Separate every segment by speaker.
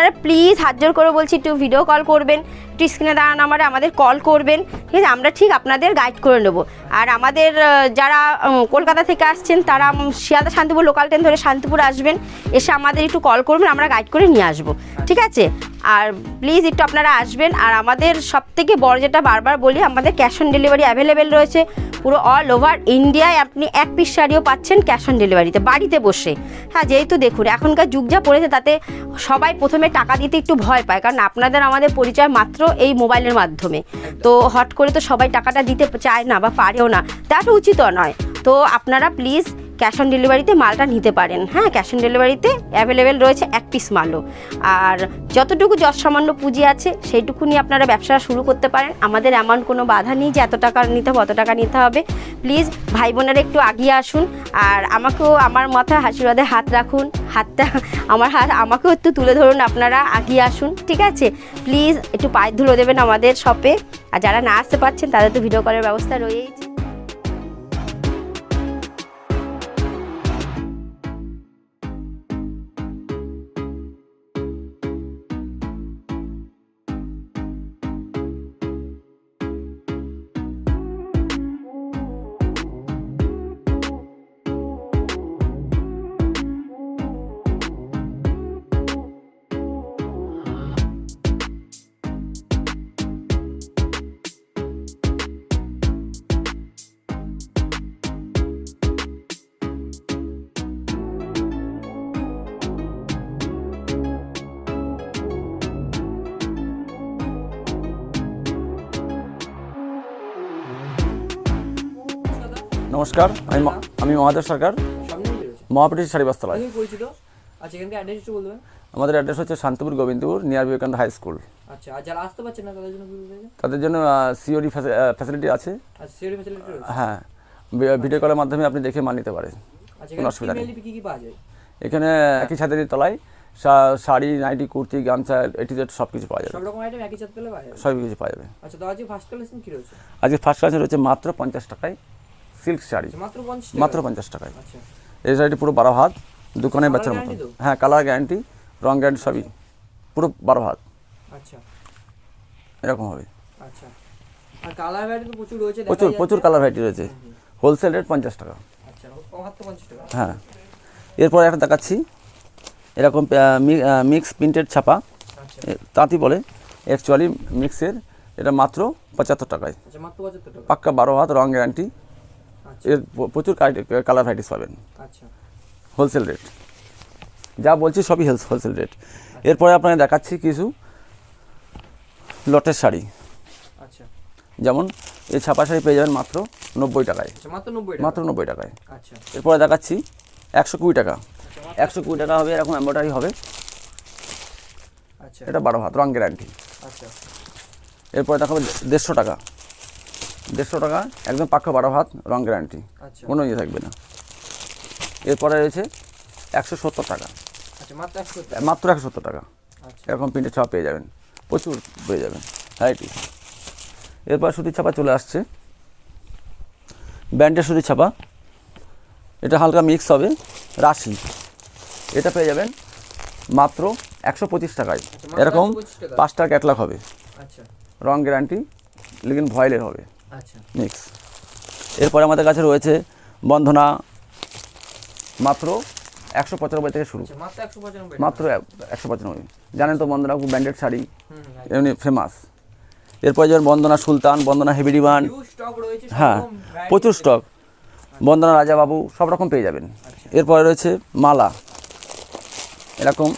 Speaker 1: আপনারা প্লিজ হাত জোর করে বলছি একটু ভিডিও কল করবেন। একটু স্ক্রিনে দাঁড়ান নাম্বারে আমাদের কল করবেন। ঠিক আছে? আমরা ঠিক আপনাদের গাইড করে নেব। আর আমাদের যারা কলকাতা থেকে আসছেন, তারা শিয়ালদা শান্তিপুর লোকাল ট্রেন ধরে শান্তিপুর আসবেন। এসে আমাদের একটু কল করবেন, আমরা গাইড করে নিয়ে আসব। ঠিক আছে? আর প্লিজ একটু আপনারা আসবেন। আর আমাদের সব থেকে বড় যেটা বারবার বলি, আমাদের ক্যাশ অন ডেলিভারি অ্যাভেলেবেল রয়েছে। পুরো অল ওভার ইন্ডিয়ায় আপনি এক পিস শাড়িও পাচ্ছেন ক্যাশ অন ডেলিভারিতে বাড়িতে বসে। হ্যাঁ যেহেতু দেখুন, এখনকার যুগ যা পড়েছে, তাতে সবাই প্রথমে টাকা দিতে একটু ভয় পায়। কারণ আপনাদের, আমাদের পরিচয় মাত্র এই মোবাইলের মাধ্যমে। তো হট করে তো সবাই টাকাটা দিতে চায় না বা পারেও না। তাটা উচিত নয়। তো আপনারা প্লিজ ক্যাশ অন ডেলিভারিতে মালটা নিতে পারেন। হ্যাঁ ক্যাশ অন ডেলিভারিতে অ্যাভেলেবেল রয়েছে এক পিস মালও। আর যতটুকু যশ সামান্য পুঁজি আছে সেইটুকু নিয়ে আপনারা ব্যবসা শুরু করতে পারেন। আমাদের এমন কোনো বাধা নেই যে এত টাকা নিতে হবে, অত টাকা নিতে হবে। প্লিজ ভাই বোনেরা একটু আগিয়ে আসুন। আর আমাকেও, আমার মাথায় আশীর্বাদে হাত রাখুন। হাতটা, আমার হাত, আমাকেও একটু তুলে ধরুন আপনারা, আগিয়ে আসুন, ঠিক আছে? প্লিজ একটু পায়ে ধুলো দেবেন আমাদের শপে আর যারা না আসতে পারছেন, তাদের তো ভিডিও কলের ব্যবস্থা রয়েছে
Speaker 2: নমস্কার আমি আমি মহাদেব সরকার
Speaker 3: সামনে বেরোচ্ছে
Speaker 2: শাড়ি বস্ত্রালয়
Speaker 3: পরিচিত। আচ্ছা এখানকার অ্যাড্রেস একটু বলবেন?
Speaker 2: আমাদের অ্যাড্রেস হচ্ছে Shantipur Gobindapur near Vivekananda high school
Speaker 3: আচ্ছা আর যারা আসতে পারছেন না তাদের জন্য?
Speaker 2: তাদের জন্য সিওডি ফ্যাসিলিটি আছে।
Speaker 3: আচ্ছা ফ্যাসিলিটি
Speaker 2: হ্যাঁ। ভিডিও কলের মাধ্যমে আপনি দেখে মাল নিতে পারেন।
Speaker 3: আচ্ছা
Speaker 2: কোনো অসুবিধা নেই।
Speaker 3: কি কি পাওয়া যায়?
Speaker 2: এখানে একই ছাদের তলায় শাড়ি নাইটি কুর্তি গামছা এটি জেড সব কিছু পাওয়া যাবে।
Speaker 3: সব রকম আইটেম একই সাথে পেলে পাওয়া যাবে?
Speaker 2: সব কিছু পাওয়া যাবে।
Speaker 3: আচ্ছা তো আজকে ফার্স্ট কালেকশন কি রয়েছে?
Speaker 2: আজকে ফার্স্ট ক্লাসে রয়েছে মাত্র পঞ্চাশ টাকায়। সিল্ক শাড়ি।
Speaker 3: আচ্ছা, মাত্র পঞ্চাশ
Speaker 2: টাকায়?
Speaker 3: আচ্ছা।
Speaker 2: এই শাড়িটি পুরো বারো হাত দোকানে বেচার মতো। হ্যাঁ কালার গ্যারান্টি রং গ্যারান্টি সবই। পুরো বারো হাত।
Speaker 3: আচ্ছা।
Speaker 2: এরকম হবে।
Speaker 3: প্রচুর
Speaker 2: প্রচুর। কালার ভ্যারাইটি রয়েছে। হোলসেল রেট পঞ্চাশ টাকা। হ্যাঁ। এরপর একটা দেখাচ্ছি। এরকম মিক্স প্রিন্টেড ছাপা। তাঁতি বলে। অ্যাকচুয়ালি মিক্সের এটা মাত্র পঁচাত্তর টাকায়। পাক্কা বারো হাত রং গ্যারান্টি এর প্রচুর কালার ভ্যারাইটিস পাবেন।
Speaker 3: আচ্ছা।
Speaker 2: হোলসেল রেট যা বলছি সবই হোলসেল রেট এরপরে আপনাকে দেখাচ্ছি কিছু লটের শাড়ি।
Speaker 3: আচ্ছা।
Speaker 2: যেমন এই ছাপা শাড়ি পেয়ে যাবেন মাত্র নব্বই টাকায়।
Speaker 3: আচ্ছা মাত্র নব্বই
Speaker 2: টাকায়।
Speaker 3: আচ্ছা।
Speaker 2: এরপরে দেখাচ্ছি একশো কুড়ি টাকা। একশো কুড়ি টাকা হবে এরকম এম্ব্রয়ডারি হবে।
Speaker 3: আচ্ছা।
Speaker 2: এটা বারো হাত রং গ্যারান্টি
Speaker 3: আচ্ছা।
Speaker 2: এরপরে দেখাবো দেড়শো টাকা। দেড়শো টাকা একদম পাক্কা বারো হাত রং গ্যারান্টি।
Speaker 3: আচ্ছা।
Speaker 2: কোনো ইয়ে থাকবে না। এরপরে রয়েছে একশো সত্তর টাকা।
Speaker 3: আচ্ছা মাত্র একশো
Speaker 2: সত্তর টাকা?
Speaker 3: আচ্ছা।
Speaker 2: এরকম প্রিন্টের ছাপা পেয়ে যাবেন। প্রচুর পেয়ে যাবেন। ভ্যারাইটি এরপর সুতির ছাপা চলে আসছে। ব্যান্ডের সুতির ছাপা। এটা হালকা মিক্স হবে। রাশি। এটা পেয়ে যাবেন মাত্র একশো পঁচিশ টাকায়। এরকম
Speaker 3: 125 টাকা।
Speaker 2: পাঁচটা ক্যাটলগ হবে। রং গ্যারান্টি। লেকিন ভয়েলের হবে। মিক্স এরপরে আমাদের কাছে রয়েছে বন্ধনা মাত্র একশো পঁচানব্বই থেকে শুরু।
Speaker 3: আচ্ছা মাত্র একশো পঁচানব্বই
Speaker 2: জানেন তো বন্ধনা খুব ব্র্যান্ডেড শাড়ি
Speaker 3: হুম
Speaker 2: এমনি ফেমাস এরপরে যেমন বন্দনা সুলতান বন্দনা হেভি ডিমান্ড। হ্যাঁ প্রচুর স্টক বন্দনা রাজাবাবু সব রকম পেয়ে যাবেন।
Speaker 3: আচ্ছা।
Speaker 2: এরপরে রয়েছে মালা। এরকম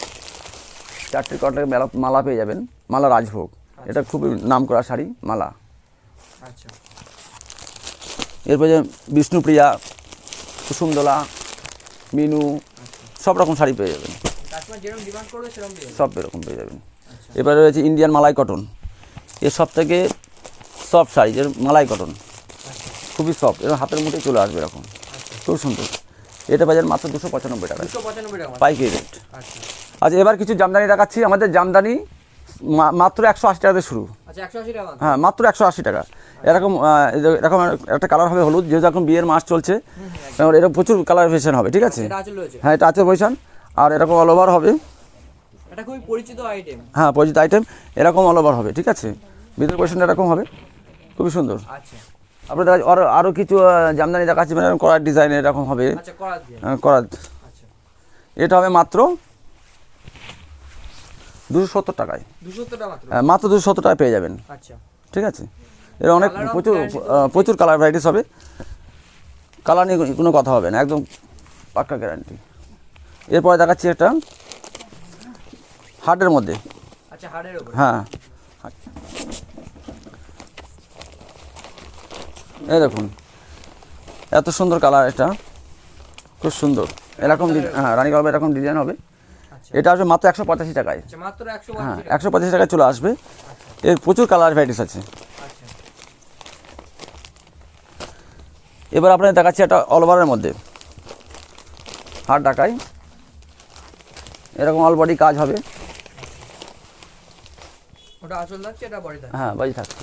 Speaker 2: চারটে মেলা মালা পেয়ে যাবেন মালা রাজভোগ। এটা খুবই নাম করা শাড়ি মালা।
Speaker 3: আচ্ছা।
Speaker 2: এরপরে যে বিষ্ণুপ্রিয়া কুসুমদোলা মিনু সব রকম শাড়ি পেয়ে যাবেন। সব এরকম পেয়ে যাবেন। এবারে রয়েছে ইন্ডিয়ান মালাই কটন এর সব থেকে সফট শাড়ি যেরকম মালাই কটন খুবই সফট এরকম হাতের মুঠে চলে আসবে এরকম।
Speaker 3: আচ্ছা।
Speaker 2: খুব সুন্দর। এটা বাজার মাত্র দুশো পঁচানব্বই টাকা। পাইকারি রেট।
Speaker 3: আচ্ছা।
Speaker 2: আচ্ছা এবার কিছু জামদানি দেখাচ্ছি। আমাদের জামদানি মাত্র একশো আশি টাকাতে শুরু।
Speaker 3: আচ্ছা
Speaker 2: হ্যাঁ মাত্র একশো আশি টাকা। এরকম এরকম একটা কালার হবে হলুদ যেহেতু এখন বিয়ের মাস চলছে এরকম প্রচুর কালার ভেরিয়েশন হবে ঠিক আছে?
Speaker 3: রয়েছে।
Speaker 2: হ্যাঁ এটা আছে পয়সান আর এরকম অল ওভার হবে।
Speaker 3: এটা খুবই পরিচিত আইটেম
Speaker 2: হ্যাঁ পরিচিত আইটেম এরকম অল ওভার হবে ঠিক আছে? ভিতর পোর্শনটা এরকম হবে খুবই সুন্দর।
Speaker 3: আচ্ছা।
Speaker 2: আপনার দেখা আরও আরও কিছু জামদানি দেখাচ্ছি মানে করার ডিজাইন এরকম হবে।
Speaker 3: আচ্ছা করার। আচ্ছা।
Speaker 2: এটা হবে মাত্র দুশো সত্তর টাকায়।
Speaker 3: মাত্র?
Speaker 2: হ্যাঁ, মাত্র দুশো সত্তর টাকায় পেয়ে যাবেন।
Speaker 3: আচ্ছা।
Speaker 2: ঠিক আছে? এর অনেক প্রচুর প্রচুর কালার ভ্যারাইটিস হবে। কালার নিয়ে কোনো কথা হবে না একদম পাক্কা গ্যারান্টি এরপরে দেখাচ্ছি একটা হার্টের মধ্যে।
Speaker 3: আচ্ছা
Speaker 2: হ্যাঁ। এই দেখুন এত সুন্দর কালার এটা। খুব সুন্দর। এরকম ডি- হ্যাঁ রানী কালার এরকম ডিজাইন হবে।
Speaker 3: আচ্ছা
Speaker 2: এটা আসবে মাত্র একশো পঁচাশি টাকায়।
Speaker 3: আচ্ছা
Speaker 2: হ্যাঁ একশো পঁচাশি টাকায় চলে আসবে। এর প্রচুর কালার ভ্যারাইটিস আছে।
Speaker 3: আচ্ছা।
Speaker 2: এবার আপনাদের দেখাচ্ছি একটা অল ওভারের মধ্যে। হাট ঢাকায়। এরকম অল বডি কাজ হবে।
Speaker 3: ওটা আসল থাকছে এটা বড়ি থাকছে?
Speaker 2: হ্যাঁ
Speaker 3: আচ্ছা।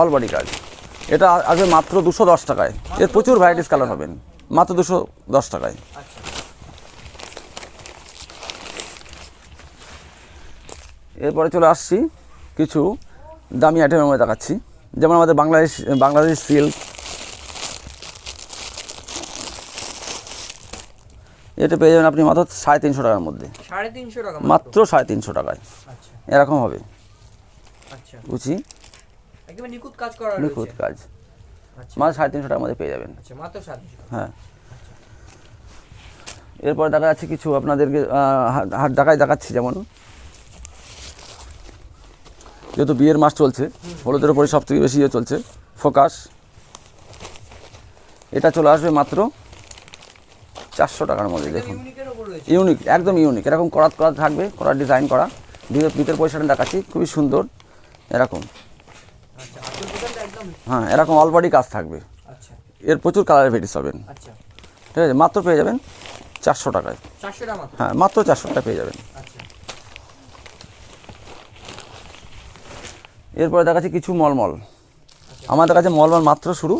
Speaker 2: অল বডি কাজ। এটা আসবে মাত্র দুশো দশ টাকায়। এর প্রচুর ভ্যারাইটিস কালার হবেন। মাত্র দুশো দশ টাকায়। এরপরে চলে আসছি কিছু দামি আইটেমের মধ্যে দেখাচ্ছি। যেমন আমাদের বাংলাদেশ বাংলাদেশ সিল্ক এটা পেয়ে যাবেন আপনি মাত্র সাড়ে তিনশো টাকার মধ্যে।
Speaker 3: সাড়ে তিনশো টাকা
Speaker 2: মাত্র? সাড়ে তিনশো টাকায়।
Speaker 3: আচ্ছা।
Speaker 2: এরকম হবে।
Speaker 3: আচ্ছা।
Speaker 2: বুঝি
Speaker 3: নিখুঁত কাজ করা
Speaker 2: নিখুঁত কাজ।
Speaker 3: আচ্ছা।
Speaker 2: মাত্র সাড়ে তিনশো টাকার মধ্যে পেয়ে যাবেন। হ্যাঁ। এরপর দেখা যাচ্ছে কিছু আপনাদেরকে হাট ঢাকায় দেখাচ্ছি যেমন। যেহেতু বিয়ের মাস চলছে হলুদের উপরে সব থেকে বেশি ইয়ে চলছে ফোকাস। এটা চলে আসবে মাত্র চারশো টাকার মধ্যে দেখুন। ইউনিক একদম ইউনিক। এরকম করাত করা থাকবে করার ডিজাইন করা। ভিতর পয়সাটা দেখাচ্ছি খুবই সুন্দর। এরকম।
Speaker 3: আচ্ছা একদম
Speaker 2: হ্যাঁ এরকম অলবডি কাজ থাকবে।
Speaker 3: আচ্ছা।
Speaker 2: এর প্রচুর কালারের ভেরিস হবেন
Speaker 3: আচ্ছা।
Speaker 2: ঠিক আছে মাত্র পেয়ে যাবেন চারশো টাকায়। হ্যাঁ মাত্র চারশো টাকা পেয়ে যাবেন
Speaker 3: আচ্ছা
Speaker 2: এরপরে দেখাচ্ছি কিছু মলমল। আমাদের কাছে মলমল মাত্র শুরু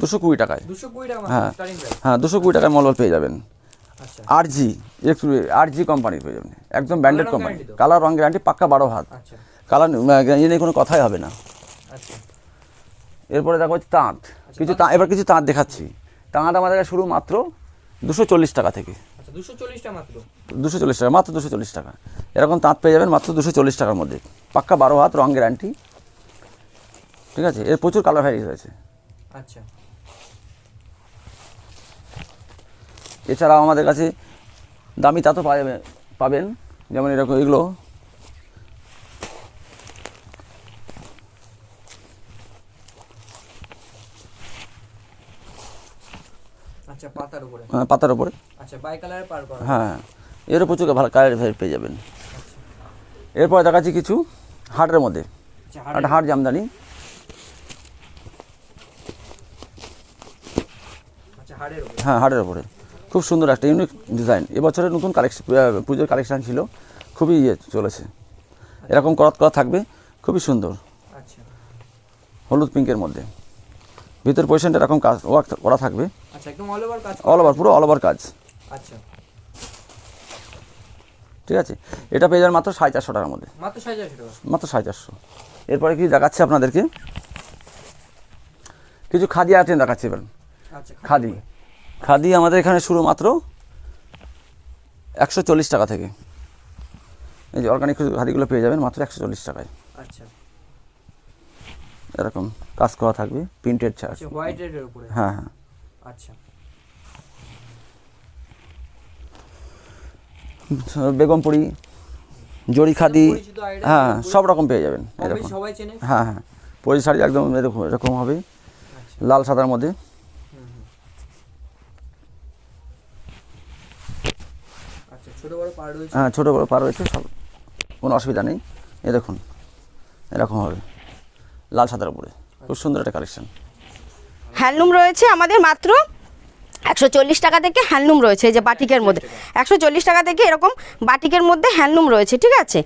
Speaker 2: দুশো কুড়ি টাকায়। হ্যাঁ। হ্যাঁ দুশো কুড়ি টাকায় মলমল পেয়ে যাবেন।
Speaker 3: আচ্ছা।
Speaker 2: আর জি আর জি কোম্পানির পেয়ে যাবেন। একদম ব্র্যান্ডেড কোম্পানি কালার রং গ্যারান্টি পাক্কা বারো হাত।
Speaker 3: আচ্ছা।
Speaker 2: কালার ইয়ে নিয়ে কোনো কথাই হবে না।
Speaker 3: আচ্ছা।
Speaker 2: এরপরে দেখা হচ্ছে তাঁত। কিছু তাঁত এবার কিছু তাঁত দেখাচ্ছি। তাঁত আমাদের কাছে শুরু মাত্র দুশো চল্লিশ টাকা থেকে।
Speaker 3: আচ্ছা দুশো চল্লিশ টাকা মাত্র।
Speaker 2: দুশো চল্লিশ টাকা মাত্র দুশো চল্লিশ টাকা। এরকম তাঁত পেয়ে যাবেন মাত্র দুশো চল্লিশ টাকার মধ্যে। পাক্কা বারো হাত রং গ্যারান্টি। ঠিক আছে? এর প্রচুর কালার ভ্যারিয়েস রয়েছে।
Speaker 3: আচ্ছা।
Speaker 2: এছাড়াও আমাদের কাছে দামি তাঁতও পাওয়া যাবে পাবেন। যেমন এরকম এগুলো।
Speaker 3: আচ্ছা পাতার উপরে।
Speaker 2: পাতার ওপরে
Speaker 3: আচ্ছা বাই কালারে পার করা।
Speaker 2: হ্যাঁ এরও প্রচুর ভালো কালার পেয়ে যাবেন। এরপরে দেখাচ্ছি কিছু হাটের মধ্যে।
Speaker 3: আচ্ছা
Speaker 2: একটা হাট জামদানি।
Speaker 3: আচ্ছা উপরে।
Speaker 2: হ্যাঁ হাটের ওপরে খুব সুন্দর একটা ইউনিক ডিজাইন এবছরের নতুন কালেকশন পুজোর কালেকশান ছিল। খুবই ইয়ে চলেছে। এরকম করাত করা থাকবে। খুবই সুন্দর।
Speaker 3: আচ্ছা।
Speaker 2: হলুদ পিঙ্কের মধ্যে। ভিতর পজিশনটা এরকম কাজ ওয়ার্ক করা থাকবে।
Speaker 3: আচ্ছা একদম অল ওভার কাজ
Speaker 2: অল ওভার পুরো অল ওভার কাজ।
Speaker 3: আচ্ছা।
Speaker 2: ঠিক আছে? এটা পেয়ে যাবেন মাত্র সাড়ে চারশো টাকার মধ্যে।
Speaker 3: মাত্র সাড়ে চারশো টাকা।
Speaker 2: মাত্র সাড়ে চারশো। এরপরে কি দেখাচ্ছে আপনাদেরকে? কিছু খাদি আইটেম দেখাচ্ছি এবার।
Speaker 3: আচ্ছা
Speaker 2: খাদি খাদি। আমাদের এখানে শুরু মাত্র একশো চল্লিশ টাকা থেকে। এই যে অর্গানিক খাদিগুলো পেয়ে যাবেন মাত্র একশো চল্লিশ টাকায়।
Speaker 3: আচ্ছা।
Speaker 2: এরকম কাজ করা থাকবে প্রিন্টেড চার্জ
Speaker 3: হোয়াইট রেডের উপরে?
Speaker 2: হ্যাঁ হ্যাঁ।
Speaker 3: আচ্ছা।
Speaker 2: বেগমপুরি জরি খাদি হ্যাঁ সব রকম পেয়ে যাবেন এরকম।
Speaker 3: সবাই চেনে?
Speaker 2: হ্যাঁ হ্যাঁ। পরি শাড়ি একদম এরকম এরকম হবে।
Speaker 3: আচ্ছা।
Speaker 2: লাল সাদার মধ্যে।
Speaker 3: আচ্ছা ছোট বড় পার রয়েছে?
Speaker 2: হ্যাঁ ছোটো বড়ো পার রয়েছে সব কোনো অসুবিধা নেই। এ দেখুন এরকম হবে। লাল সাদার উপরে। খুব সুন্দর একটা কালেকশন
Speaker 1: হ্যান্ডলুম রয়েছে আমাদের মাত্র একশো চল্লিশ টাকা থেকে হ্যান্ডলুম রয়েছে, এই যে বাটিকের মধ্যে। একশো চল্লিশ টাকা থেকে এরকম বাটিকের মধ্যে হ্যান্ডলুম রয়েছে, ঠিক আছে?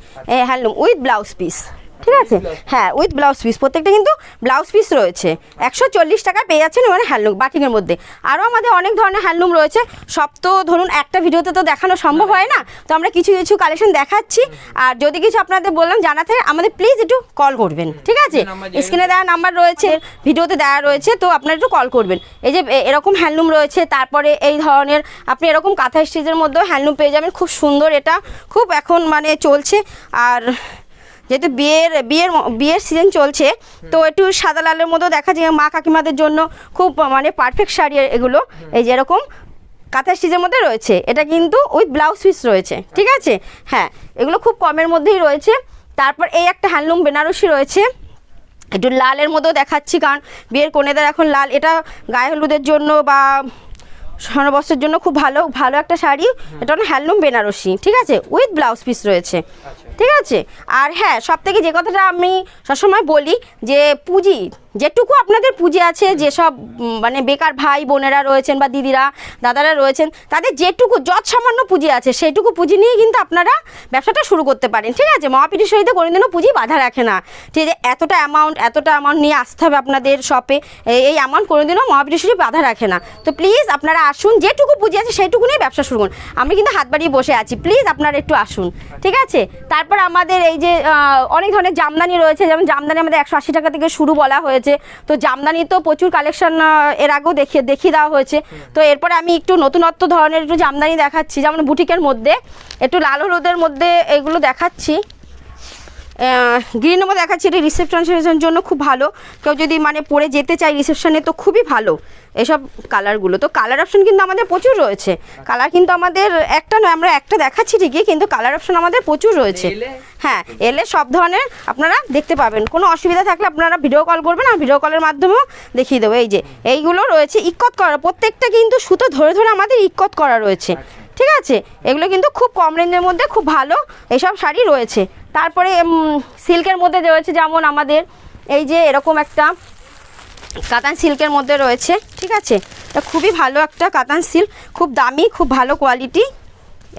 Speaker 1: Handloom with blouse piece. ঠিক আছে? হ্যাঁ উইথ ব্লাউজ পিস প্রত্যেকটা কিন্তু ব্লাউজ পিস রয়েছে। একশো চল্লিশ টাকায় পেয়ে যাচ্ছেন মানে হ্যান্ডলুম বাটিকের মধ্যে। আরও আমাদের অনেক ধরনের হ্যান্ডলুম রয়েছে। সব তো ধরুন একটা ভিডিওতে তো দেখানো সম্ভব হয় না। তো আমরা কিছু কিছু কালেকশন দেখাচ্ছি। আর যদি কিছু আপনাদের বললাম জানাতে আমাদের প্লিজ একটু কল করবেন। ঠিক আছে? স্ক্রিনে দেওয়া নাম্বার রয়েছে ভিডিওতে দেওয়া রয়েছে তো আপনারা একটু কল করবেন। এই যে এরকম হ্যান্ডলুম রয়েছে তারপরে এই ধরনের আপনি এরকম কাঁথা স্টিচের মধ্যেও হ্যান্ডলুম পেয়ে যাবেন। খুব সুন্দর এটা। খুব এখন মানে চলছে। আর যেহেতু বিয়ের বিয়ের বিয়ের সিজন চলছে, তো একটু সাদা লালের মতো দেখা যায়। মা কাকিমাদের জন্য খুব মানে পারফেক্ট শাড়ি এগুলো। এই যেরকম কাঁথা স্টিচের মধ্যে রয়েছে। এটা কিন্তু উইথ ব্লাউজ পিস রয়েছে। ঠিক আছে? হ্যাঁ এগুলো খুব কমের মধ্যেই রয়েছে। তারপর এই একটা হ্যান্ডলুম বেনারসি রয়েছে। একটু লালের মধ্যেও দেখাচ্ছি কারণ বিয়ের কনেদের এখন লাল, এটা গায়ে হলুদের জন্য বা স্বর্ণবস্ত্রের জন্য খুব ভালো ভালো একটা শাড়ি। এটা হ্যান্ডলুম বেনারসি। ঠিক আছে? উইথ ব্লাউজ পিস রয়েছে। ঠিক আছে? আর হ্যাঁ সব থেকে যে কথাটা আমি সবসময় বলি যে পুঁজি যেটুকু আপনাদের পুঁজি আছে, যেসব মানে বেকার ভাই বোনেরা রয়েছেন বা দিদিরা, দাদারা রয়েছেন, তাদের যেটুকু যৎ সামান্য পুঁজি আছে, সেইটুকু পুঁজি নিয়ে কিন্তু আপনারা ব্যবসাটা শুরু করতে পারেন, ঠিক আছে? মহাপীঠের সহিত কোনোদিনও পুঁজি বাধা রাখে না। ঠিক আছে? এতটা অ্যামাউন্ট এতটা অ্যামাউন্ট নিয়ে আসতে হবে আপনাদের শপে এই অ্যামাউন্ট কোনোদিনও মহাপীঠের সহিত বাধা রাখে না। তো প্লিজ আপনারা আসুন, যেটুকু পুঁজি আছে সেইটুকু নিয়ে ব্যবসা শুরু করুন। আমি কিন্তু হাত বাড়িয়ে বসে আছি প্লিজ আপনারা একটু আসুন, ঠিক আছে? তারপর আমাদের এই যে অনেক ধরনের জামদানি রয়েছে, যেমন জামদানি আমাদের একশো আশি টাকা থেকে শুরু বলা হয়েছে। তো জামদানি তো প্রচুর কালেকশন এর আগেও দেখিয়ে দেখিয়ে দেওয়া হয়েছে। তো এরপরে আমি একটু নতুনত্ব ধরনের একটু জামদানি দেখাচ্ছি। যেমন বুটিকের মধ্যে একটু লাল হলুদের মধ্যে এগুলো দেখাচ্ছি। গ্রিনের নম্বর দেখাচ্ছি এটা রিসেপশনের জন্য খুব ভালো। কেউ যদি মানে পরে যেতে চায় রিসেপশনে তো খুবই ভালো। এসব কালারগুলো তো কালার অপশন কিন্তু আমাদের প্রচুর রয়েছে। কালার কিন্তু আমাদের একটা নয় আমরা একটা দেখাচ্ছি ঠিকই কিন্তু কালার অপশন আমাদের প্রচুর রয়েছে। হ্যাঁ এলে সব ধরনের আপনারা দেখতে পাবেন। কোনো অসুবিধা থাকলে আপনারা ভিডিও কল করবেন আর ভিডিও কলের মাধ্যমেও দেখিয়ে দেবো। এই যে এইগুলো রয়েছে ইক্কত করা। প্রত্যেকটা কিন্তু সুতো ধরে ধরে আমাদের ইক্কত করা রয়েছে। ঠিক আছে? এগুলো কিন্তু খুব কম রেঞ্জের মধ্যে খুব ভালো এইসব শাড়ি রয়েছে। তারপরে সিল্কের মধ্যে রয়েছে যেমন আমাদের এই যে এরকম একটা কাতান সিল্কের মধ্যে রয়েছে, ঠিক আছে? এটা খুবই ভালো একটা কাতান সিল্ক, খুব দামি, খুব ভালো কোয়ালিটি,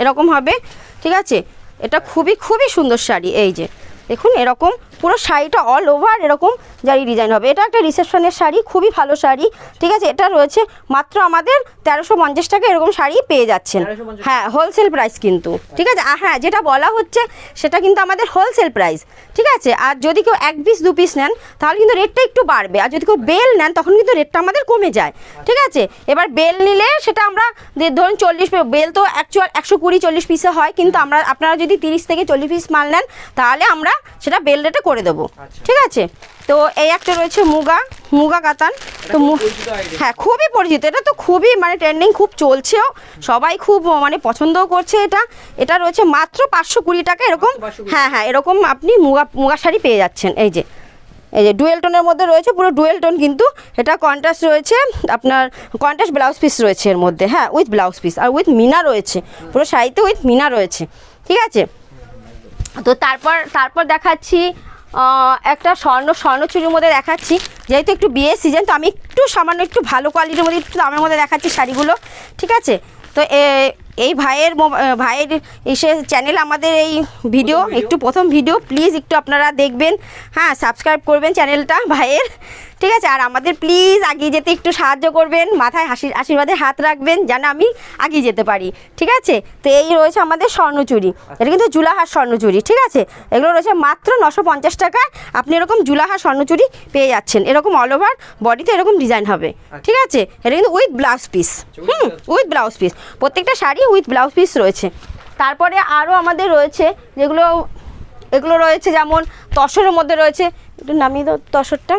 Speaker 1: এরকম হবে, ঠিক আছে? এটা খুবই খুবই সুন্দর শাড়ি, এই যে। দেখুন, এরকম পুরো শাড়িটা অল ওভার এরকম জারি ডিজাইন হবে। এটা একটা রিসেপশনের শাড়ি খুবই ভালো শাড়ি ঠিক আছে? এটা রয়েছে মাত্র আমাদের তেরোশো পঞ্চাশ টাকা এরকম শাড়ি পেয়ে যাচ্ছেন।
Speaker 3: 1350
Speaker 1: হ্যাঁ হোলসেল প্রাইস কিন্তু ঠিক আছে? হ্যাঁ যেটা বলা হচ্ছে সেটা কিন্তু আমাদের হোলসেল প্রাইস ঠিক আছে? আর যদি কেউ এক পিস দু পিস নেন তাহলে কিন্তু রেটটা একটু বাড়বে। আর যদি কেউ বেল নেন তখন কিন্তু রেটটা আমাদের কমে যায় ঠিক আছে? এবার বেল নিলে সেটা আমরা ধরুন চল্লিশ বেল তো অ্যাকচুয়াল একশো কুড়ি চল্লিশ পিসে হয় কিন্তু আমরা আপনারা যদি তিরিশ থেকে চল্লিশ পিস মাল নেন তাহলে আমরা সেটা বেল রেটে করে দেবো।
Speaker 3: আচ্ছা।
Speaker 1: ঠিক আছে? তো এই একটা রয়েছে মুগা মুগা কাতান। তো। হ্যাঁ খুবই পরিচিত। এটা তো খুবই মানে ট্রেন্ডিং খুব চলছেও। সবাই খুব মানে পছন্দও করছে এটা। এটা রয়েছে মাত্র পাঁচশো কুড়ি টাকা এরকম হ্যাঁ হ্যাঁ এরকম আপনি মুগা মুগা শাড়ি পেয়ে যাচ্ছেন। এই যে এই যে ডুয়েল টোনের মধ্যে রয়েছে পুরো ডুয়েল টোন কিন্তু। এটা কন্ট্রাস্ট রয়েছে আপনার কন্ট্রাস্ট ব্লাউজ পিস রয়েছে এর মধ্যে। হ্যাঁ উইথ ব্লাউজ পিস আর উইথ মিনা রয়েছে। পুরো শাড়িতে উইথ মিনা রয়েছে। ঠিক আছে? তো তারপর তারপর দেখাচ্ছি একটা স্বর্ণ স্বর্ণচুরির মধ্যে দেখাচ্ছি। যেহেতু একটু বিয়ে সিজন তো আমি একটু সামান্য একটু ভালো কোয়ালিটির মধ্যে একটু দামের মধ্যে দেখাচ্ছি শাড়িগুলো ঠিক আছে? তো এ- এই ভাইয়ের ভাইয়ের এসে চ্যানেল আমাদের এই ভিডিও একটু প্রথম ভিডিও প্লিজ একটু আপনারা দেখবেন। হ্যাঁ সাবস্ক্রাইব করবেন চ্যানেলটা ভাইয়ের। ঠিক আছে? আর আমাদের প্লিজ এগিয়ে যেতে একটু সাহায্য করবেন, মাথায় হাসির আশীর্বাদের হাত রাখবেন যেন আমি এগিয়ে যেতে পারি, ঠিক আছে? তো এই রয়েছে আমাদের স্বর্ণচুরি, এটা কিন্তু জুলাহার স্বর্ণচুরি, ঠিক আছে? এগুলো রয়েছে মাত্র নশো পঞ্চাশ টাকায়, আপনি এরকম জুলাহার স্বর্ণচুরি পেয়ে যাচ্ছেন, এরকম অল ওভার বডিতে এরকম ডিজাইন হবে, ঠিক আছে? এটা কিন্তু with blouse piece hmm with blouse piece প্রত্যেকটা শাড়ি উইথ ব্লাউজ পিস রয়েছে। তারপরে আরও আমাদের রয়েছে যেগুলো, এগুলো রয়েছে যেমন তসরের মধ্যে রয়েছে, একটু নামিয়ে দাও তসরটা।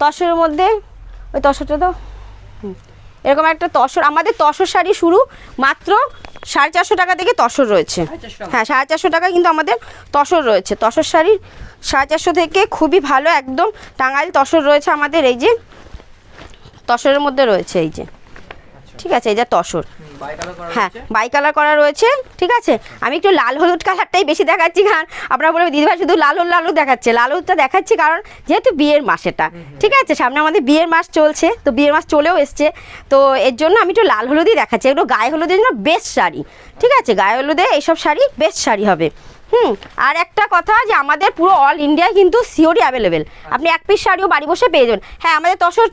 Speaker 1: তসরের মধ্যে ওই তসরটা তো। এরকম একটা তসর আমাদের তসর শাড়ি শুরু মাত্র সাড়ে চারশো টাকা থেকে তসর রয়েছে? হ্যাঁ সাড়ে চারশো টাকা কিন্তু আমাদের তসর রয়েছে তসর শাড়ির সাড়ে চারশো থেকে খুবই ভালো একদম টাঙ্গাইল তসর রয়েছে আমাদের এই যে তসরের মধ্যে রয়েছে এই যে ঠিক আছে এই যে তসর। হ্যাঁ বাই কালার করা রয়েছে ঠিক আছে? আমি একটু লাল হলুদ কালারটাই বেশি দেখাচ্ছি কারণ আপনারা বলবেন দিদিভাই শুধু লাল হলুদ লাল দেখাচ্ছে। লাল হলুদটা দেখাচ্ছি কারণ যেহেতু বিয়ের মাস এটা ঠিক আছে? সামনে আমাদের বিয়ের মাস চলছে তো বিয়ের মাস চলেও এসছে। তো এর জন্য আমি একটু লাল হলুদই দেখাচ্ছি। এগুলো গায়ে হলুদের জন্য বেস্ট শাড়ি ঠিক আছে? গায়ে হলুদে এইসব শাড়ি বেস্ট শাড়ি হবে। হুম আর একটা কথা যে আমাদের পুরো অল ইন্ডিয়ায় কিন্তু সিওরি অ্যাভেলেবেল আপনি এক পিস শাড়িও বাড়ি বসে পেয়ে যাবেন। হ্যাঁ আমাদের তসর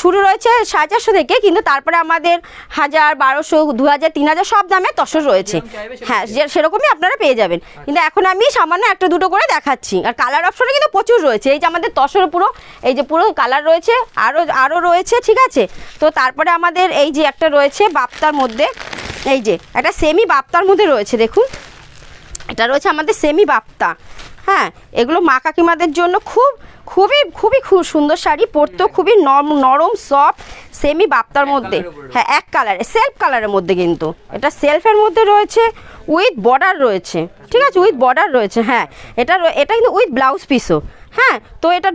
Speaker 1: শুরু রয়েছে সাড়ে চারশো থেকে কিন্তু তারপরে আমাদের হাজার বারোশো দু হাজার তিন হাজার সব দামে তসর রয়েছে। হ্যাঁ সেরকমই আপনারা পেয়ে যাবেন। কিন্তু এখন আমি সামান্য একটা দুটো করে দেখাচ্ছি। আর কালার অপশনে কিন্তু প্রচুর রয়েছে। এই যে আমাদের তসর পুরো এই যে পুরো কালার রয়েছে আরও আরও রয়েছে ঠিক আছে? তো তারপরে আমাদের এই যে একটা রয়েছে বাপ্তার মধ্যে এই যে একটা সেমি বাপ্তার মধ্যে রয়েছে দেখুন। এটা রয়েছে আমাদের সেমি বাপ্তা হ্যাঁ এগুলো মা কাকিমাদের জন্য খুব খুবই খুবই খুব সুন্দর শাড়ি পরতেও খুবই নরম নরম সফট সেমি বাপ্তার মধ্যে। হ্যাঁ এক কালারে সেলফ কালারের মধ্যে কিন্তু। এটা সেলফের মধ্যে রয়েছে উইথ বর্ডার রয়েছে। ঠিক আছে উইথ বর্ডার রয়েছে হ্যাঁ। এটা এটা কিন্তু উইথ ব্লাউজ পিসও হ্যাঁ তো এটা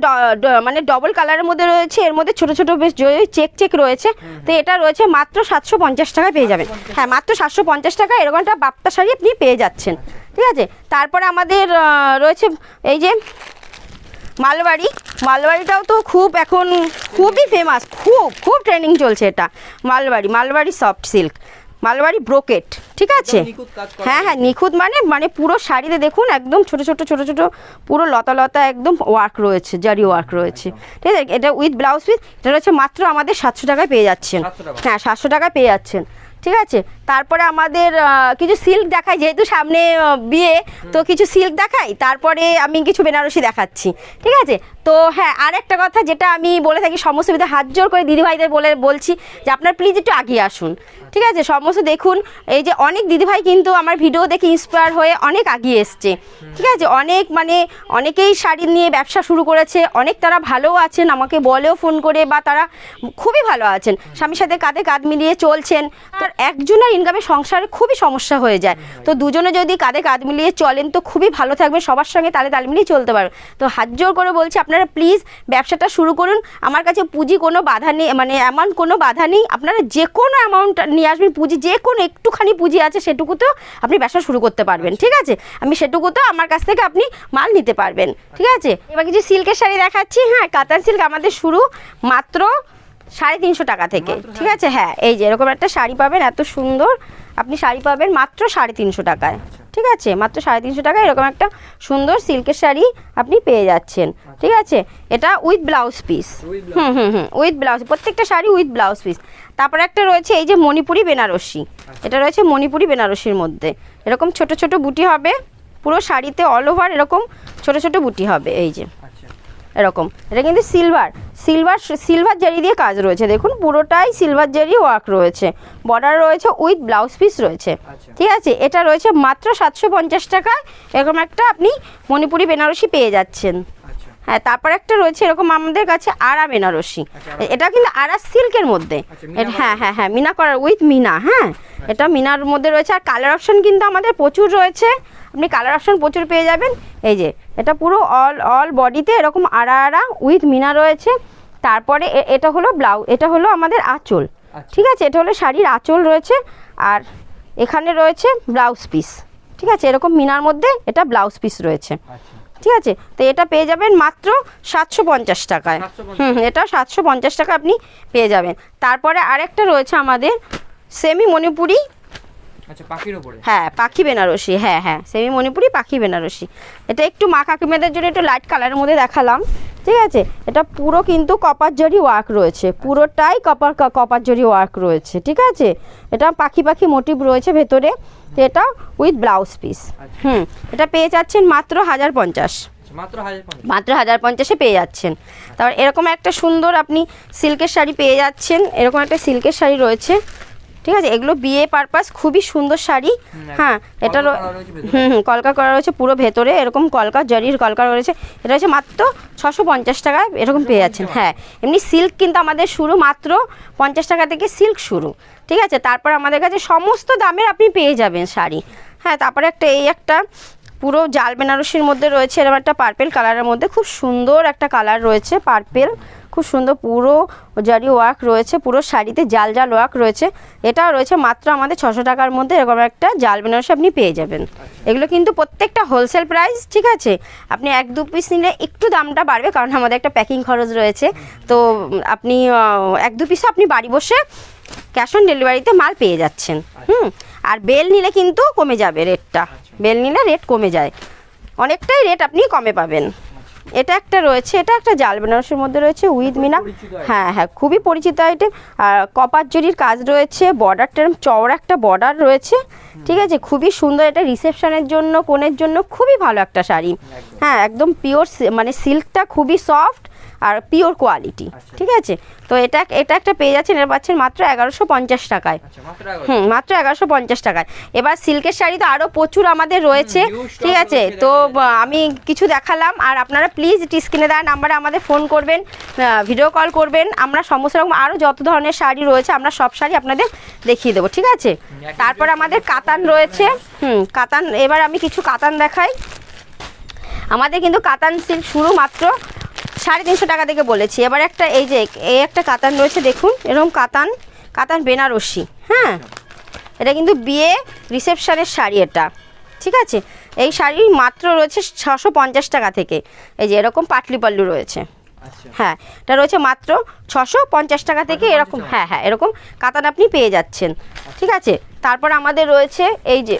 Speaker 1: মানে ডবল কালারের মধ্যে রয়েছে এর মধ্যে ছোট ছোট বেশ চেক চেক রয়েছে। তো এটা রয়েছে মাত্র সাতশো পঞ্চাশ টাকায় পেয়ে যাবেন। হ্যাঁ মাত্র সাতশো পঞ্চাশ টাকা এরকম একটা বাপ্তা শাড়ি আপনি পেয়ে যাচ্ছেন। ঠিক আছে? তারপরে আমাদের রয়েছে এই যে মালবাড়ি মালবাড়িটাও তো খুব এখন খুবই ফেমাস খুব খুব ট্রেনিং চলছে এটা। মালবাড়ি মালবাড়ি সফট সিল্ক মালবাড়ি ব্রোকেট ঠিক আছে? হ্যাঁ হ্যাঁ নিখুঁত মানে মানে পুরো শাড়িতে দেখুন একদম ছোট ছোট ছোট ছোট পুরো লতা লতা একদম ওয়ার্ক রয়েছে জারি ওয়ার্ক রয়েছে। ঠিক আছে? এটা উইথ ব্লাউজ পিস এটা রয়েছে মাত্র আমাদের সাতশো টাকায় পেয়ে যাচ্ছেন। হ্যাঁ সাতশো টাকায় পেয়ে যাচ্ছেন। ঠিক আছে? তারপরে আমাদের কিছু সিল্ক দেখাই যেহেতু সামনে বিয়ে তো কিছু সিল্ক দেখাই তারপরে আমি কিছু বেনারসি দেখাচ্ছি ঠিক আছে? তো হ্যাঁ আর একটা কথা যেটা আমি বলে থাকি সমস্ত বিধে হাত জোর করে দিদিভাইদের বলে বলছি যে আপনার প্লিজ একটু আগিয়ে আসুন ঠিক আছে? সমস্ত দেখুন এই যে অনেক দিদিভাই কিন্তু আমার ভিডিও দেখে ইন্সপায়ার হয়ে অনেক আগিয়ে এসছে ঠিক আছে? অনেক মানে অনেকেই শাড়ি নিয়ে ব্যবসা শুরু করেছে অনেক তারা ভালোও আছেন আমাকে বলেও ফোন করে বা তারা খুবই ভালো আছেন স্বামীর সাথে কাঁধে কাঁধ মিলিয়ে চলছেন আর একজনের ইনকামে সংসারে খুবই সমস্যা হয়ে যায়। তো দুজনে যদি কাঁধে কাঁধ মিলিয়ে চলেন তো খুবই ভালো থাকবে সবার সঙ্গে তালে তাল মিলিয়ে চলতে পারবে তো হাত জোর করে বলছি আপনারা প্লিজ ব্যবসাটা শুরু করুন। আমার কাছে পুঁজি কোনো বাধা নেই মানে অ্যামাউন্ট কোনো বাধা নেই। আপনারা যে কোনো অ্যামাউন্ট নিয়ে আসবেন পুঁজি যে কোনো একটুখানি পুঁজি আছে সেটুকুতেও আপনি ব্যবসা শুরু করতে পারবেন ঠিক আছে? আমি সেটুকুতেও আমার কাছ থেকে আপনি মাল নিতে পারবেন ঠিক আছে? এবার কিছু সিল্কের শাড়ি দেখাচ্ছি। হ্যাঁ কাতান সিল্ক আমাদের শুরু। মাত্র সাড়ে তিনশো টাকা থেকে। ঠিক আছে? হ্যাঁ এই যে এরকম একটা শাড়ি পাবেন এত সুন্দর। আপনি শাড়ি পাবেন মাত্র সাড়ে তিনশো টাকায়। ঠিক আছে? মাত্র সাড়ে তিনশো টাকায় এরকম একটা সুন্দর সিল্কের শাড়ি আপনি পেয়ে যাচ্ছেন। ঠিক আছে? এটা with blouse piece. Hmm hmm hmm with blouse প্রত্যেকটা শাড়ি উইথ ব্লাউজ পিস। তারপরে একটা রয়েছে এই যে মণিপুরি বেনারসি। এটা রয়েছে মণিপুরি বেনারসির মধ্যে। এরকম ছোট ছোট বুটি হবে। পুরো শাড়িতে অল ওভার এরকম ছোট ছোট বুটি হবে এই যে।
Speaker 3: আচ্ছা
Speaker 1: এরকম। এটা কিন্তু সিলভার সিলভার সিলভার জারি দিয়ে কাজ রয়েছে। দেখুন পুরোটাই সিলভার জারি ওয়ার্ক রয়েছে। বর্ডার রয়েছে উইথ ব্লাউজ পিস রয়েছে।
Speaker 3: আচ্ছা।
Speaker 1: ঠিক আছে? এটা রয়েছে মাত্র সাতশো পঞ্চাশ টাকায়। এরকম একটা আপনি মণিপুরি বেনারসি পেয়ে যাচ্ছেন। হ্যাঁ তারপর একটা রয়েছে এরকম আমাদের কাছে আরা বেনারসি।
Speaker 3: আচ্ছা,
Speaker 1: এটা কিন্তু আরা সিল্কের মধ্যে।
Speaker 3: আচ্ছা,
Speaker 1: হ্যাঁ হ্যাঁ হ্যাঁ মিনা করার উইথ মিনা হ্যাঁ। এটা মিনার মধ্যে রয়েছে। আর কালার অপশন কিন্তু আমাদের প্রচুর রয়েছে। আপনি কালার অপশন প্রচুর পেয়ে যাবেন। এই যে এটা পুরো অল অল বডিতে এরকম আড়া আড়া উইথ মিনা রয়েছে। তারপরে এটা হলো ব্লাউজ এটা হলো আমাদের আঁচল।
Speaker 3: আচ্ছা।
Speaker 1: ঠিক আছে? এটা হলো শাড়ির আঁচল রয়েছে। আর এখানে রয়েছে ব্লাউজ পিস ঠিক আছে? এরকম মিনার মধ্যে এটা ব্লাউজ পিস রয়েছে।
Speaker 3: আচ্ছা।
Speaker 1: ঠিক আছে? তো এটা পেয়ে যাবেন মাত্র সাতশো পঞ্চাশ টাকায়। হুম এটা সাতশো পঞ্চাশ টাকা আপনি পেয়ে যাবেন। তারপরে আরেকটা রয়েছে আমাদের সেমি মণিপুরি
Speaker 3: আচ্ছা পাখির উপরে?
Speaker 1: হ্যাঁ পাখি বেনারসি হ্যাঁ হ্যাঁ সেমি মণিপুরি পাখি বেনারসি। এটা একটু মা কাকিমাদের জন্য একটু লাইট কালারের মধ্যে দেখালাম ঠিক আছে? এটা পুরো কিন্তু কপার জরি ওয়ার্ক রয়েছে পুরোটাই কপার কপার জরি ওয়ার্ক রয়েছে ঠিক আছে? এটা পাখি পাখি মোটিভ রয়েছে ভেতরে এটা উইথ ব্লাউজ পিস। হুম এটা পেয়ে যাচ্ছেন
Speaker 3: আচ্ছা মাত্র হাজার পঞ্চাশ?
Speaker 1: মাত্র হাজার পঞ্চাশে পেয়ে যাচ্ছেন। তারপর এরকম একটা সুন্দর আপনি সিল্কের শাড়ি পেয়ে যাচ্ছেন এরকম একটা সিল্কের শাড়ি রয়েছে। ঠিক আছে? এগুলো বিয়ে পারপাস খুবই সুন্দর শাড়ি। হ্যাঁ এটা হুম হুম কলকা করা রয়েছে পুরো ভেতরে। এরকম কলকা জারির কলকা রয়েছে। এটা হচ্ছে মাত্র ছশো পঞ্চাশ টাকায় এরকম পেয়ে যাচ্ছেন। হ্যাঁ এমনি সিল্ক কিন্তু আমাদের শুরু মাত্র পঞ্চাশ টাকা থেকে সিল্ক শুরু। ঠিক আছে? তারপর আমাদের কাছে সমস্ত দামের আপনি পেয়ে যাবেন শাড়ি। হ্যাঁ তারপরে একটা এই একটা পুরো জাল বেনারসির মধ্যে রয়েছে এরকম একটা পার্পেল কালারের মধ্যে। খুব সুন্দর একটা কালার রয়েছে পার্পেল খুব সুন্দর পুরো জারি ওয়ার্ক রয়েছে, পুরো শাড়িতে জাল জাল ওয়ার্ক রয়েছে। এটাও রয়েছে মাত্র আমাদের ছশো টাকার মধ্যে, এরকম একটা জাল বেনারসি আপনি পেয়ে যাবেন। এগুলো কিন্তু প্রত্যেকটা হোলসেল প্রাইস ঠিক আছে? আপনি এক দু পিস নিলে একটু দামটা বাড়বে, কারণ আমাদের একটা প্যাকিং খরচ রয়েছে। তো, আপনি এক দু পিসও আপনি বাড়ি বসে ক্যাশ অন ডেলিভারিতে মাল পেয়ে যাচ্ছেন। হুম? আর বেল নিলে কিন্তু কমে যাবে রেটটা বেল নিলে রেট কমে যায়। অনেকটাই রেট আপনি কমে পাবেন। এটা একটা রয়েছে এটা একটা জাল বেনারসের মধ্যে রয়েছে উইথ মিনা। হ্যাঁ হ্যাঁ খুবই পরিচিত আইটেম আর কপার জরির কাজ রয়েছে বর্ডারটা চওড়া একটা বর্ডার রয়েছে। ঠিক আছে খুবই সুন্দর এটা রিসেপশনের জন্য কোণের জন্য খুবই ভালো একটা শাড়ি। হ্যাঁ একদম পিওর মানে সিল্কটা খুবই সফট আর পিওর কোয়ালিটি
Speaker 3: আচ্ছা।
Speaker 1: ঠিক আছে? তো এটা এটা একটা পেয়ে যাচ্ছেন এটা পাচ্ছেন মাত্র এগারোশো পঞ্চাশ টাকায়।
Speaker 3: আচ্ছা
Speaker 1: হুম মাত্র এগারোশো পঞ্চাশ টাকায়। এবার সিল্কের শাড়ি তো আরও প্রচুর আমাদের রয়েছে ঠিক আছে? তো আমি কিছু দেখালাম আর আপনারা প্লিজ এটি স্ক্রিনে দেওয়া নাম্বারে আমাদের ফোন করবেন ভিডিও কল করবেন। আমরা সমস্ত রকম আরও যত ধরনের শাড়ি রয়েছে আমরা সব শাড়ি আপনাদের দেখিয়ে দেবো ঠিক আছে? তারপর আমাদের কাতান রয়েছে হুম কাতান এবার আমি কিছু কাতান দেখাই। আমাদের কিন্তু কাতান সিল্ক শুরু মাত্র সাড়ে তিনশো টাকা থেকে বলেছি। এবার একটা এই যে এই একটা কাতান রয়েছে দেখুন এরকম কাতান কাতান বেনারসি হ্যাঁ? এটা কিন্তু বিয়ে রিসেপশনের শাড়ি এটা ঠিক আছে? এই শাড়ি মাত্র রয়েছে ছশো পঞ্চাশ টাকা থেকে। এই যে এরকম পাটলি পাল্লু রয়েছে।
Speaker 3: আচ্ছা।
Speaker 1: হ্যাঁ এটা রয়েছে মাত্র ছশো পঞ্চাশ টাকা থেকে এরকম হ্যাঁ হ্যাঁ এরকম কাতান আপনি পেয়ে যাচ্ছেন ঠিক আছে? তারপর আমাদের রয়েছে এই যে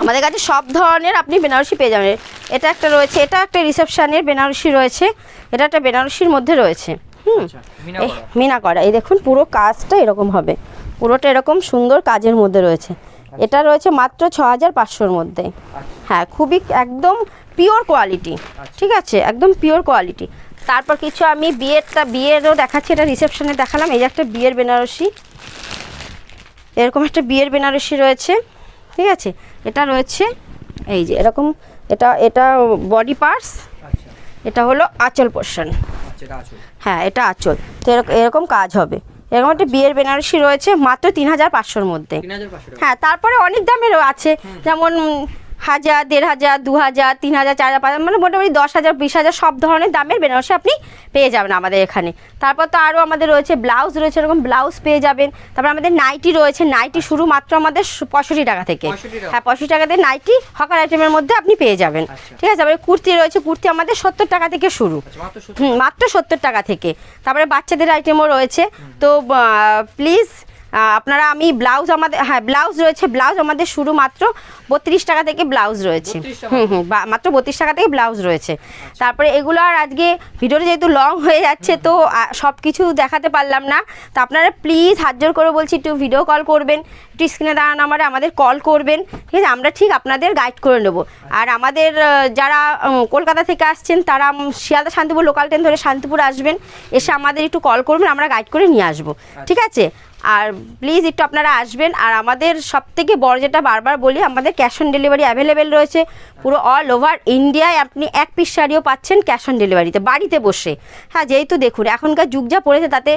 Speaker 1: আমাদের কাছে সব ধরনের আপনি বেনারসি পেয়ে যাবেন। এটা একটা রয়েছে এটা একটা রিসেপশনের বেনারসি রয়েছে এটা একটা বেনারসির মধ্যে রয়েছে। হুম।
Speaker 3: আচ্ছা মিনা করা।
Speaker 1: এই দেখুন পুরো কাজটা এরকম হবে। পুরোটা এরকম সুন্দর কাজের মধ্যে রয়েছে। এটা রয়েছে মাত্র ছ হাজার পাঁচশোর মধ্যে।
Speaker 3: আচ্ছা।
Speaker 1: হ্যাঁ খুবই একদম পিওর কোয়ালিটি। ঠিক আছে? একদম পিওর কোয়ালিটি। তারপর কিছু আমি বিয়েরটা বিয়েরও দেখাচ্ছি এটা রিসেপশনে দেখালাম। এই যে একটা বিয়ের বেনারসি। এরকম একটা বিয়ের বেনারসি রয়েছে। ঠিক আছে? এটা রয়েছে এই যে এরকম এটা এটা বডি পার্টস
Speaker 3: আচ্ছা।
Speaker 1: এটা হলো আঁচল পোর্শন
Speaker 3: আচ্ছা
Speaker 1: হ্যাঁ এটা আঁচল। তো এরকম এরকম কাজ হবে। এরকম একটা বিয়ের বেনারসি রয়েছে মাত্র তিন হাজার পাঁচশোর মধ্যে। হ্যাঁ তারপরে অনেক দামেরও আছে। যেমন হাজার দেড় হাজার দু হাজার তিন হাজার চার হাজার পাঁচ হাজার মানে মোটামুটি দশ হাজার বিশ হাজার সব ধরনের দামের বেনারসি আপনি পেয়ে যাবেন আমাদের এখানে। তারপর তো আরও আমাদের রয়েছে ব্লাউজ রয়েছে এরকম ব্লাউজ পেয়ে যাবেন। তারপর আমাদের নাইটি রয়েছে নাইটি শুরু মাত্র আমাদের পঁয়ষট্টি টাকা থেকে।
Speaker 3: 65 টাকা?
Speaker 1: হ্যাঁ পঁয়ষট্টি টাকাতে নাইটি হকার আইটেমের মধ্যে আপনি পেয়ে যাবেন।
Speaker 3: আচ্ছা।
Speaker 1: ঠিক আছে তারপরে কুর্তি রয়েছে কুর্তি আমাদের সত্তর টাকা থেকে শুরু।
Speaker 3: আচ্ছা
Speaker 1: হুম মাত্র সত্তর টাকা থেকে। তারপরে বাচ্চাদের আইটেমও রয়েছে। তো প্লিজ আপনারা আমি ব্লাউজ আমাদের হ্যাঁ ব্লাউজ রয়েছে ব্লাউজ আমাদের শুরু মাত্র বত্রিশ টাকা থেকে ব্লাউজ রয়েছে। হুম হুম বা- মাত্র বত্রিশ টাকা থেকে ব্লাউজ রয়েছে। তারপরে এগুলো আর আজকে ভিডিওটা যেহেতু লং হয়ে যাচ্ছে তো সব কিছু দেখাতে পারলাম না। তো আপনারা প্লিজ হাত জোর করে বলছি একটু ভিডিও কল করবেন একটু স্ক্রিনে দাঁড়ান নাম্বারে আমাদের কল করবেন ঠিক আছে? আমরা ঠিক আপনাদের গাইড করে নেব। আর আমাদের যারা কলকাতা থেকে আসছেন তারা শিয়ালদা শান্তিপুর লোকাল ট্রেন ধরে শান্তিপুর আসবেন এসে আমাদের একটু কল করবেন আমরা গাইড করে নিয়ে আসব। ঠিক আছে? আর প্লিজ একটু আপনারা আসবেন। আর আমাদের সব থেকে বড় যেটা বারবার বলি আমাদের ক্যাশ অন ডেলিভারি অ্যাভেলেবেল রয়েছে পুরো অল ওভার ইন্ডিয়ায় আপনি এক পিস শাড়িও পাচ্ছেন ক্যাশ অন ডেলিভারিতে বাড়িতে বসে। হ্যাঁ যেহেতু দেখুন এখনকার যুগ যা পড়েছে তাতে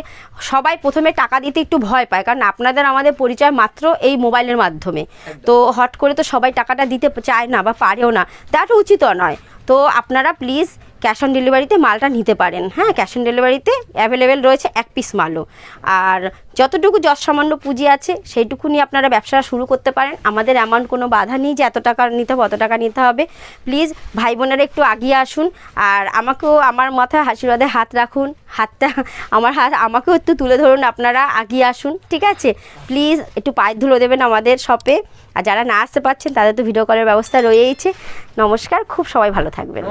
Speaker 1: সবাই প্রথমে টাকা দিতে একটু ভয় পায় কারণ আপনাদের আমাদের পরিচয় মাত্র এই মোবাইলের মাধ্যমে। তো হট করে তো সবাই টাকাটা দিতে চায় না বা পারেও না দ্যাট উচিত নয়। তো আপনারা প্লিজ ক্যাশ অন ডেলিভারিতে মালটা নিতে পারেন। হ্যাঁ ক্যাশ অন ডেলিভারিতে অ্যাভেলেবেল রয়েছে এক পিস মালও। আর যতটুকু যত সামান্য পুঁজি আছে সেইটুকু নিয়ে আপনারা ব্যবসা শুরু করতে পারেন। আমাদের এমন কোনো বাধা নেই যে এত টাকা নিতে হবে, অত টাকা নিতে হবে। প্লিজ ভাই বোনেরা একটু আগিয়ে আসুন। আর আমাকেও, আমার মাথায় আশীর্বাদে হাত রাখুন। হাতটা, আমার হাত, আমাকেও একটু তুলে ধরুন আপনারা, আগিয়ে আসুন, ঠিক আছে? প্লিজ একটু পায়ে ধুলো দেবেন আমাদের শপে আর যারা না আসতে পারছেন, তাদের তো ভিডিও কলের ব্যবস্থা রয়েইছে। নমস্কার, খুব সবাই ভালো থাকবেন।